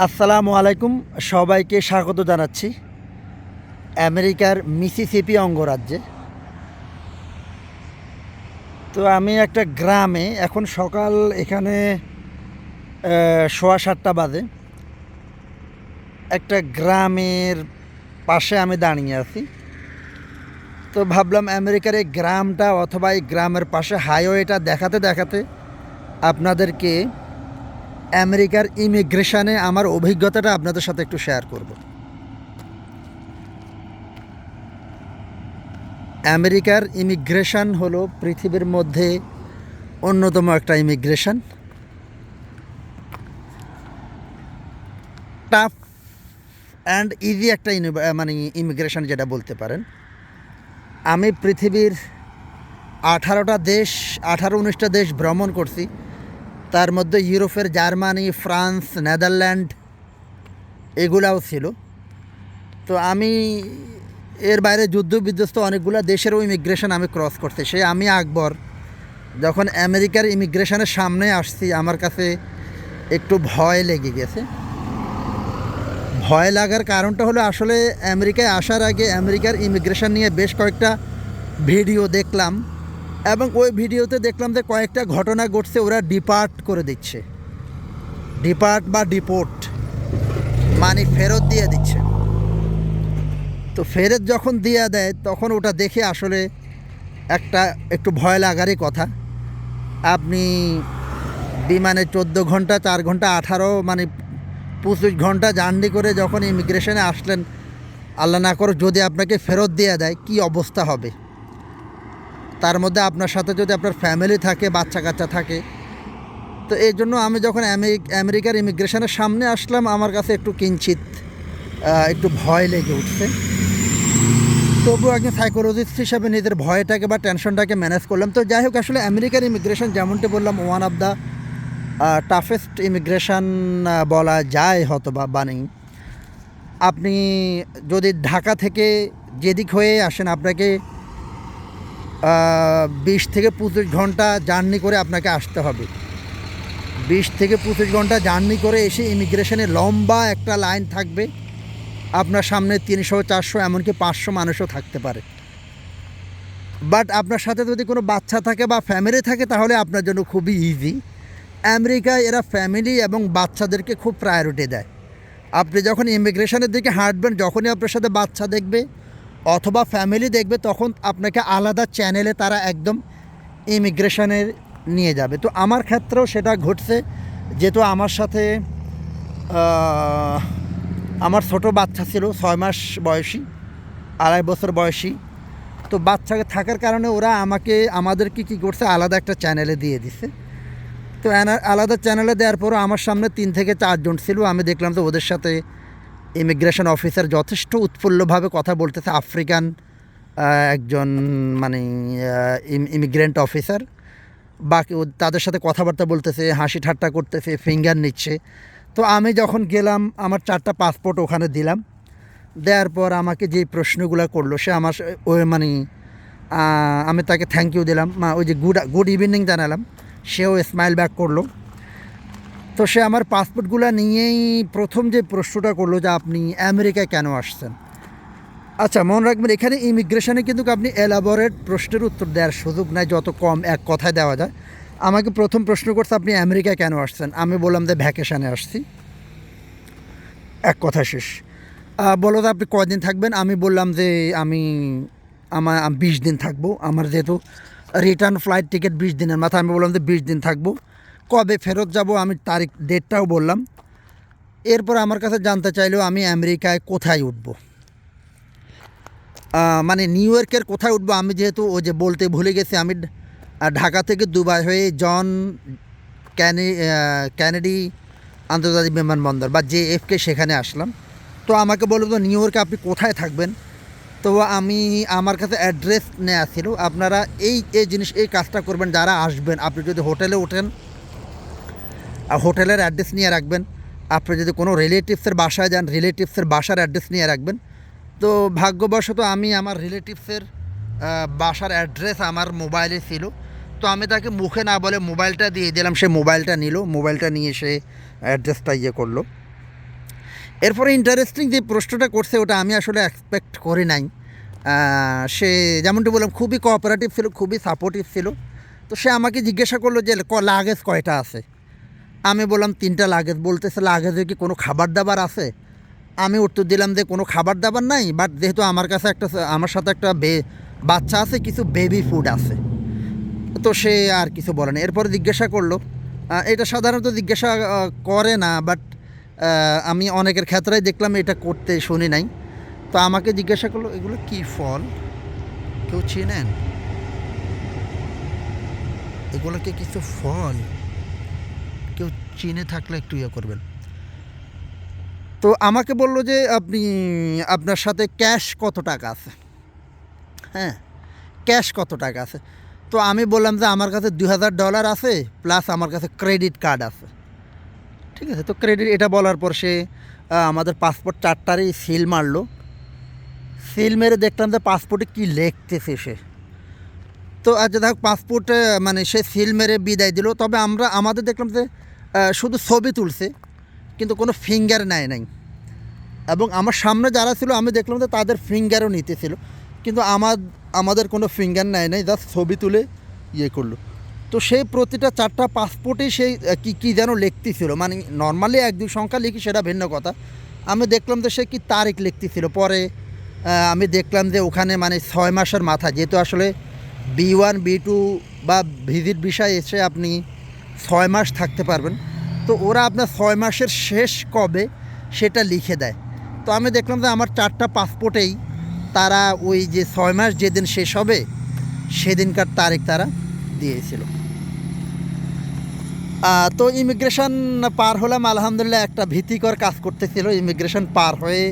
আসসালামু আলাইকুম, সবাইকে স্বাগত জানাচ্ছি আমেরিকার মিসিসিপি অঙ্গরাজ্যে। তো আমি একটা গ্রামে, এখন সকাল এখানে সোয়া সাতটা বাজে। একটা গ্রামের পাশে আমি দাঁড়িয়ে আছি। তো ভাবলাম আমেরিকার এই গ্রামটা অথবা এই গ্রামের পাশে হাইওয়েটা দেখাতে দেখাতে আপনাদেরকে আমেরিকার ইমিগ্রেশনে আমার অভিজ্ঞতাটা আপনাদের সাথে একটু শেয়ার করব। আমেরিকার ইমিগ্রেশন হলো পৃথিবীর মধ্যে অন্যতম একটা ইমিগ্রেশন। টাফ অ্যান্ড ইজি একটা মানে ইমিগ্রেশন যেটা বলতে পারেন। আমি পৃথিবীর আঠারোটা দেশ, আঠারো উনিশটা দেশ ভ্রমণ করছি। তার মধ্যে ইউরোপের জার্মানি, ফ্রান্স, নেদারল্যান্ড এগুলাও ছিল। তো আমি এর বাইরে যুদ্ধ বিধ্বস্ত অনেকগুলো দেশেরও ইমিগ্রেশন আমি ক্রস করতে সে আমি আকবর, যখন আমেরিকার ইমিগ্রেশনের সামনে আসছি, আমার কাছে একটু ভয় লেগে গেছে। ভয় লাগার কারণটা হলো আসলে আমেরিকায় আসার আগে আমেরিকার ইমিগ্রেশন নিয়ে বেশ কয়েকটা ভিডিও দেখলাম। এবং ওই ভিডিওতে দেখলাম যে কয়েকটা ঘটনা ঘটছে, ওরা ডিপার্ট করে দিচ্ছে। ডিপার্ট বা ডিপোর্ট মানে ফেরত দিয়ে দিচ্ছে। তো ফেরত যখন দিয়ে দেয়, তখন ওটা দেখে আসলে একটা একটু ভয় লাগারই কথা। আপনি বিমানে চোদ্দ ঘণ্টা, চার ঘণ্টা, আঠারো মানে পঁচিশ ঘণ্টা জার্নি করে যখন ইমিগ্রেশনে আসলেন, আল্লাহ না করো যদি আপনাকে ফেরত দিয়ে দেয়, কি অবস্থা হবে? তার মধ্যে আপনার সাথে যদি আপনার ফ্যামিলি থাকে বাচ্চা কাচ্চা থাকে, তো এই জন্য আমি যখন আমেরি- আমেরিকার ইমিগ্রেশনের সামনে আসলাম, আমার কাছে একটু কিঞ্চিত একটু ভয় লেগে উঠছে। তবু একজন সাইকোলজিস্ট হিসাবে নিজের ভয়টাকে বা টেনশনটাকে ম্যানেজ করলাম। তো যাই হোক, আসলে আমেরিকার ইমিগ্রেশন যেমনটি বললাম one of the toughest immigration বলা যায় হয়তো বা বানি আপনি যদি ঢাকা থেকে যেদিক হয়ে আসেন, আপনাকে বিশ থেকে পঁচিশ ঘণ্টা জার্নি করে আপনাকে আসতে হবে। বিশ থেকে পঁচিশ ঘণ্টা জার্নি করে এসে ইমিগ্রেশনে লম্বা একটা লাইন থাকবে। আপনার সামনে তিনশো, চারশো, এমনকি পাঁচশো মানুষও থাকতে পারে। বাট আপনার সাথে যদি কোনো বাচ্চা থাকে বা ফ্যামিলি থাকে, তাহলে আপনার জন্য খুবই ইজি আমেরিকায় এরা ফ্যামিলি এবং বাচ্চাদেরকে খুব প্রায়োরিটি দেয়। আপনি যখন ইমিগ্রেশনের দিকে হাঁটবেন, যখনই আপনার সাথে বাচ্চা দেখবে অথবা ফ্যামিলি দেখবে তখন আপনাকে আলাদা চ্যানেলে তারা একদম ইমিগ্রেশনের নিয়ে যাবে। তো আমার ক্ষেত্রেও সেটা ঘটছে, যেহেতু আমার সাথে আমার ছোট বাচ্চা ছিল, ছয় মাস বয়সী, আড়াই বছর বয়সী। তো বাচ্চাকে থাকার কারণে ওরা আমাকে, আমাদেরকে কী করছে, আলাদা একটা চ্যানেলে দিয়ে দিছে। তো আলাদা চ্যানেলে দেওয়ার পরও আমার সামনে তিন থেকে চারজন ছিল, আমি দেখলাম তো ওদের সাথে ইমিগ্রেশন অফিসার যথেষ্ট উৎফুল্লভাবে কথা বলতেছে, আফ্রিকান একজন মানে ইমিগ্রেন্ট অফিসার। বাকি তাদের সাথে কথাবার্তা বলতেছে, হাসি ঠাট্টা করতেছে, ফিঙ্গার নিচ্ছে। তো আমি যখন গেলাম, আমার চারটা পাসপোর্ট ওখানে দিলাম। দেওয়ার পর আমাকে যে প্রশ্নগুলো করল, সে আমার ওই মানে আমি তাকে থ্যাংক ইউ দিলাম। ওই যে গুড গুড ইভিনিং জানালাম। সেও স্মাইল ব্যাক করল। তো সে আমার পাসপোর্টগুলো নিয়েই প্রথম যে প্রশ্নটা করল যে আপনি আমেরিকায় কেন আসছেন? আচ্ছা মনে রাখবেন এখানে ইমিগ্রেশনে কিন্তু আপনি এলাবোরেট প্রশ্নের উত্তর দেওয়ার সুযোগ নাই, যত কম এক কথায় দেওয়া যায়। আমাকে প্রথম প্রশ্ন করছে, আপনি আমেরিকায় কেন আসছেন? আমি বললাম যে ভ্যাকেশানে আসছি। এক কথা শেষ। বলো তো আপনি কদিন থাকবেন? আমি বললাম যে, আমি আমার বিশ দিন থাকব। আমার যেহেতু রিটার্ন ফ্লাইট টিকিট বিশ দিনের মাথায়, আমি বললাম যে, বিশ দিন থাকব। কবে ফেরত যাব আমি তারিখ ডেটটাও বললাম। এরপর আমার কাছে জানতে চাইলেও আমি আমেরিকায় কোথায় উঠবো। মানে নিউ ইয়র্কের কোথায় উঠবো? আমি যেহেতু ওই যে বলতে ভুলে গেছি, আমি ঢাকা থেকে দুবাই হয়ে জন ক্যানে ক্যানেডি আন্তর্জাতিক বিমানবন্দর বা জে এফকে সেখানে আসলাম। তো আমাকে বলল তো নিউ ইয়র্কে আপনি কোথায় থাকবেন? তো আমি, আমার কাছে অ্যাড্রেস নেওয়া ছিল। আপনারা এই এই জিনিস, এই কাজটা করবেন, যারা আসবেন, আপনি যদি হোটেলে ওঠেন আর হোটেলের অ্যাড্রেস নিয়ে রাখবেন। আপনি যদি কোনো রিলেটিভসের বাসায় যান রিলেটিভসের বাসার অ্যাড্রেস নিয়ে রাখবেন। তো ভাগ্যবশত আমি আমার রিলেটিভসের বাসার অ্যাড্রেস আমার মোবাইলে ছিল। তো আমি তাকে মুখে না বলে মোবাইলটা দিয়ে দিলাম, সে মোবাইলটা নিল। মোবাইলটা নিয়ে সে অ্যাড্রেসটা ইয়ে করল। এরপরে ইন্টারেস্টিং যে প্রশ্নটা করছে, ওটা আমি আসলে এক্সপেক্ট করি নাই। সে যেমনটি বললাম, খুবই কোঅপারেটিভ ছিল, খুবই সাপোর্টিভ ছিল। তো সে আমাকে জিজ্ঞাসা করল যে লাগেজ কয়টা আছে? আমি বললাম, তিনটা লাগেজ। বলতেছে, লাগেজে কি কোনো খাবার দাবার আছে? আমি উত্তর দিলাম যে, কোনো খাবার দাবার নাই বাট যেহেতু আমার কাছে একটা, আমার সাথে একটা বে, বাচ্চা আছে, কিছু বেবি ফুড আছে। তো সে আর কিছু বলে না। এরপরে জিজ্ঞাসা করল এটা সাধারণত জিজ্ঞাসা করে না বাট আমি অনেকের ক্ষেত্রেই দেখলাম, এটা করতে শুনি নাই। তো আমাকে জিজ্ঞাসা করল, এগুলো কি ফল? কেউ চেনেন? এগুলোকে কিছু ফল? চিনে থাকলে একটু ইয়ে করবেন। তো আমাকে বলল যে আপনি, আপনার সাথে ক্যাশ কত টাকা আছে? হ্যাঁ ক্যাশ কত টাকা আছে? তো আমি বললাম যে আমার কাছে দুই হাজার ডলার আছে, প্লাস আমার কাছে ক্রেডিট কার্ড আছে। ঠিক আছে, তো ক্রেডিট, এটা বলার পর সে আমাদের পাসপোর্ট চারটারই সিল মারলো। সিল মেরে দেখলাম যে পাসপোর্টে কী লিখতেছে সে। তো আচ্ছা দেখ, পাসপোর্টে মানে সে সিল মেরে বিদায় দিল। তবে আমরা, আমাদের দেখলাম যে শুধু ছবি তুলছে, কিন্তু কোনো ফিঙ্গার নেয় নাই। এবং আমার সামনে যারা ছিল, আমি দেখলাম যে তাদের ফিঙ্গারও নিতেছিল কিন্তু আমার, আমাদের কোনো ফিঙ্গার নেয় নাই জাস্ট ছবি তুলে ইয়ে করল। তো সেই প্রতিটা চারটা পাসপোর্টে সেই কি, কী যেন লিখতেছিল। মানে নর্মালি এক দুই সংখ্যা লিখি, সেটা ভিন্ন কথা। আমি দেখলাম যে সে কি তারিখ লিখতেছিল। পরে আমি দেখলাম যে ওখানে মানে ছয় মাসের মাথা, যেহেতু আসলে বি ওয়ান বি টু বা ভিজিট বিষয় এসে আপনি ছয় মাস থাকতে পারবেন। তো ওরা আপনার ছয় মাসের শেষ কবে সেটা লিখে দেয়। তো আমি দেখলাম যে আমার চারটা পাসপোর্টেই তারা ওই যে ছয় মাস যেদিন শেষ হবে, সেদিনকার তারিখ তারা দিয়েছিল। তো ইমিগ্রেশন পার হলাম, আলহামদুলিল্লাহ একটা ভীতিকর কাজ করতেছিল। ইমিগ্রেশন পার হয়ে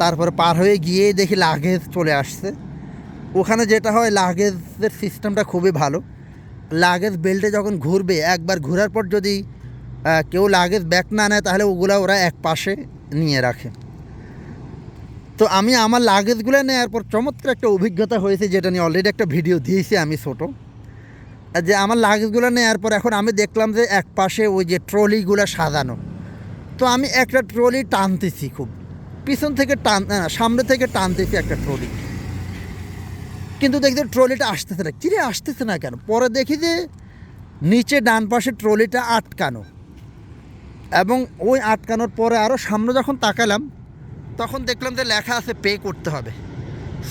তারপরে পার হয়ে গিয়ে দেখি লাগেজ চলে আসছে। ওখানে যেটা হয় লাগেজের সিস্টেমটা খুবই ভালো। লাগেজ বেল্টে যখন ঘুরবে, একবার ঘোরার পর যদি কেউ লাগেজ ব্যাক না নেয়, তাহলে ওগুলো ওরা এক পাশে নিয়ে রাখে। তো আমি আমার লাগেজগুলো নেওয়ার পর চমৎকার একটা অভিজ্ঞতা হয়েছে, যেটা নিয়ে অলরেডি একটা ভিডিও দিয়েছি আমি ছোটো। যে আমার লাগেজগুলো নেওয়ার পর এখন আমি দেখলাম যে এক পাশে ওই যে ট্রলিগুলো সাজানো। তো আমি একটা ট্রলি টানতেছি খুব। পিছন থেকে টান সামনে থেকে টানতেছি একটা ট্রলি। কিন্তু দেখছি ট্রলিটা আসতেছে না। কিরে আসতেছে না কেন? পরে দেখি যে নিচে ডান পাশে ট্রলিটা আটকানো। এবং ওই আটকানোর পরে আরও সামনে যখন তাকালাম, তখন দেখলাম যে লেখা আছে পে করতে হবে।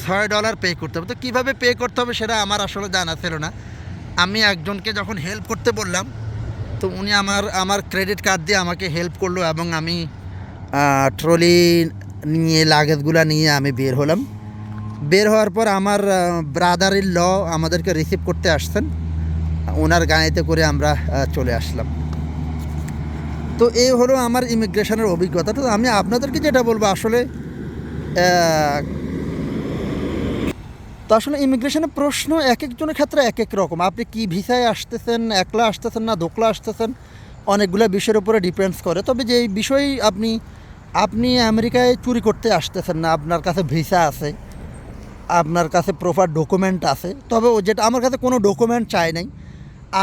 ছয় ডলার পে করতে হবে। তো কীভাবে পে করতে হবে সেটা আমার আসলে জানা ছিল না। আমি একজনকে যখন হেল্প করতে বললাম, তো উনি আমার আমার ক্রেডিট কার্ড দিয়ে আমাকে হেল্প করল এবং আমি ট্রলি নিয়ে, লাগেজগুলো নিয়ে আমি বের হলাম। বের হওয়ার পর আমার ব্রাদার ইন ল আমাদেরকে রিসিভ করতে আসছেন। ওনার গাড়িতে করে আমরা চলে আসলাম। তো এই হলো আমার ইমিগ্রেশনের অভিজ্ঞতা। তো আমি আপনাদেরকে যেটা বলব, আসলে তো আসলে ইমিগ্রেশনের প্রশ্ন এক একজনের ক্ষেত্রে এক এক রকম। আপনি কি ভিসায় আসতেছেন, একলা আসতেছেন না, দোকলা আসতেছেন, অনেকগুলো বিষয়ের উপরে ডিপেন্ডস করে। তবে যে বিষয় আপনি আপনি আমেরিকায় চুরি করতে আসতেছেন না, আপনার কাছে ভিসা আছে আপনার কাছে প্রপার ডকুমেন্ট আছে। তবে ও যেটা, আমার কাছে কোনো ডকুমেন্ট চাই নাই।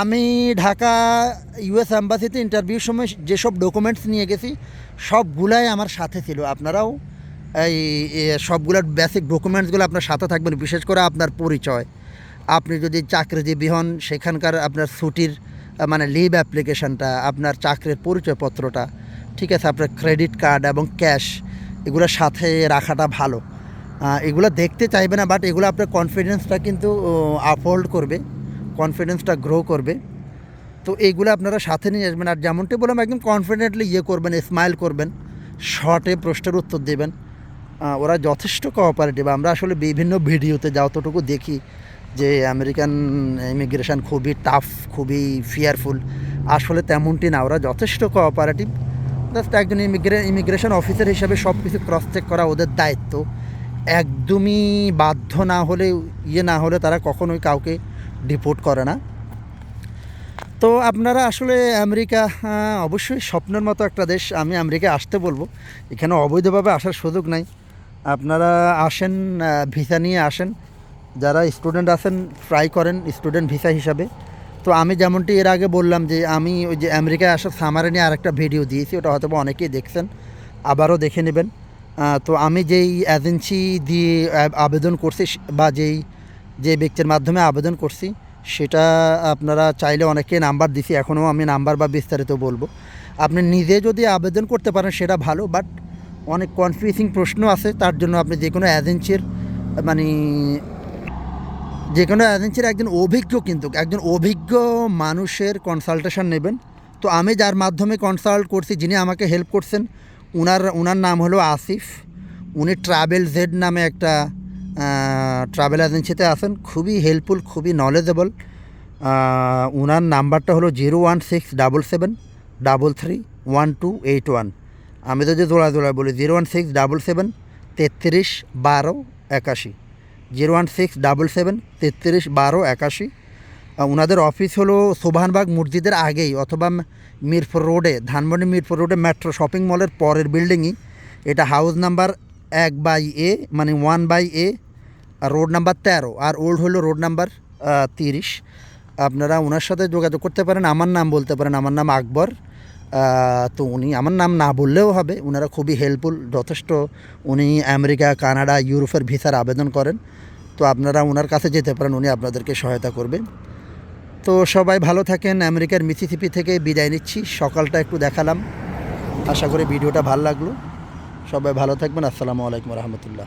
আমি ঢাকা ইউএস অ্যাম্বাসিতে ইন্টারভিউর সময় যেসব ডকুমেন্টস নিয়ে গেছি, সবগুলাই আমার সাথে ছিল। আপনারাও এই সবগুলোর বেসিক ডকুমেন্টসগুলো আপনার সাথে থাকবেন, বিশেষ করে আপনার পরিচয়। আপনি যদি চাকরিজীবী হন, সেখানকার আপনার ছুটির মানে লিভ অ্যাপ্লিকেশনটা আপনার চাকরির পরিচয়পত্রটা, ঠিক আছে, আপনার ক্রেডিট কার্ড এবং ক্যাশ এগুলো সাথে রাখাটা ভালো। এগুলো দেখতে চাইবে না বাট এগুলো আপনার কনফিডেন্সটা কিন্তু আপহোল্ড করবে কনফিডেন্সটা গ্রো করবে। তো এইগুলো আপনারা সাথে নিয়ে আসবেন, আর যেমনটি বললাম, একদম কনফিডেন্টলি ইয়ে করবেন স্মাইল করবেন শর্টে প্রশ্নের উত্তর দেবেন। ওরা যথেষ্ট কোঅপারেটিভ আমরা আসলে বিভিন্ন ভিডিওতে যতটুকু দেখি যে আমেরিকান ইমিগ্রেশন খুবই টাফ খুবই ফিয়ারফুল আসলে তেমনটি না। ওরা যথেষ্ট কোঅপারেটিভ জাস্ট একজন ইমিগ্রে ইমিগ্রেশন অফিসার হিসাবে সব কিছু ক্রস চেক করা ওদের দায়িত্ব। একদমই বাধ্য না হলে ইয়ে না হলে তারা কখনোই কাউকে ডিপোর্ট করে না। তো আপনারা আসলে আমেরিকা অবশ্যই স্বপ্নের মতো একটা দেশ, আমি আমেরিকায় আসতে বলব। এখানে অবৈধভাবে আসার সুযোগ নাই। আপনারা আসেন ভিসা নিয়ে আসেন। যারা স্টুডেন্ট আছেন ট্রাই করেন স্টুডেন্ট ভিসা হিসাবে। তো আমি যেমনটি এর আগে বললাম যে, আমি ওই যে আমেরিকায় আসার সামারে নিয়ে আরেকটা ভিডিও দিয়েছি, ওটা হয়তো অনেকেই দেখছেন। আবারও দেখে নেবেন। তো আমি যেই এজেন্সি দিয়ে আবেদন করছি বা যেই, যে ব্যক্তির মাধ্যমে আবেদন করছি, সেটা আপনারা চাইলে অনেকে নাম্বার দিছি, এখনও আমি নাম্বার বা বিস্তারিত বলব। আপনি নিজে যদি আবেদন করতে পারেন, সেটা ভালো বাট অনেক কনফিউজিং প্রশ্ন আছে, তার জন্য আপনি যে কোনো এজেন্সির মানে যে কোনো এজেন্সির একজন অভিজ্ঞ কিন্তু, একজন অভিজ্ঞ মানুষের কনসালটেশন নেবেন। তো আমি যার মাধ্যমে কনসাল্ট করছি, যিনি আমাকে হেল্প করছেন উনার উনার নাম হলো আসিফ। উনি ট্রাভেল জেড নামে একটা ট্রাভেল এজেন্সিতে আছেন। খুবই হেল্পফুল খুবই নলেজেবল উনার নাম্বারটা হলো zero one six double seven double three one two eight one. আমি যদি জোড়া জোড়া বলি, zero one six double seven তেত্রিশ বারো একাশি। Zero one six double seven তেত্রিশ বারো একাশি। ওনাদের অফিস হলো সোভানবাগ মসজিদের আগেই অথবা মিরপুর রোডে ধানমন্ডি মিরপুর রোডে মেট্রো শপিং মলের পরের বিল্ডিংই এটা হাউস নাম্বার এক বাই এ মানে ওয়ান বাই এ, আর রোড নাম্বার তেরো, আর ওল্ড হলো রোড নাম্বার তিরিশ। আপনারা ওনার সাথে যোগাযোগ করতে পারেন, আমার নাম বলতে পারেন, আমার নাম আকবর। তো উনি, আমার নাম না বললেও হবে ওনারা খুবই হেল্পফুল যথেষ্ট উনি আমেরিকা, কানাডা, ইউরোপের ভিসার আবেদন করেন। তো আপনারা ওনার কাছে যেতে পারেন, উনি আপনাদেরকে সহায়তা করবেন তো সবাই ভালো থাকেন, আমেরিকার মিসিসিপি থেকে বিদায় নিচ্ছি, সকালটা একটু দেখালাম। আশা করি ভিডিওটা ভালো লাগল। সবাই ভালো থাকবেন, আসসালামু আলাইকুম রহমতুল্লাহ।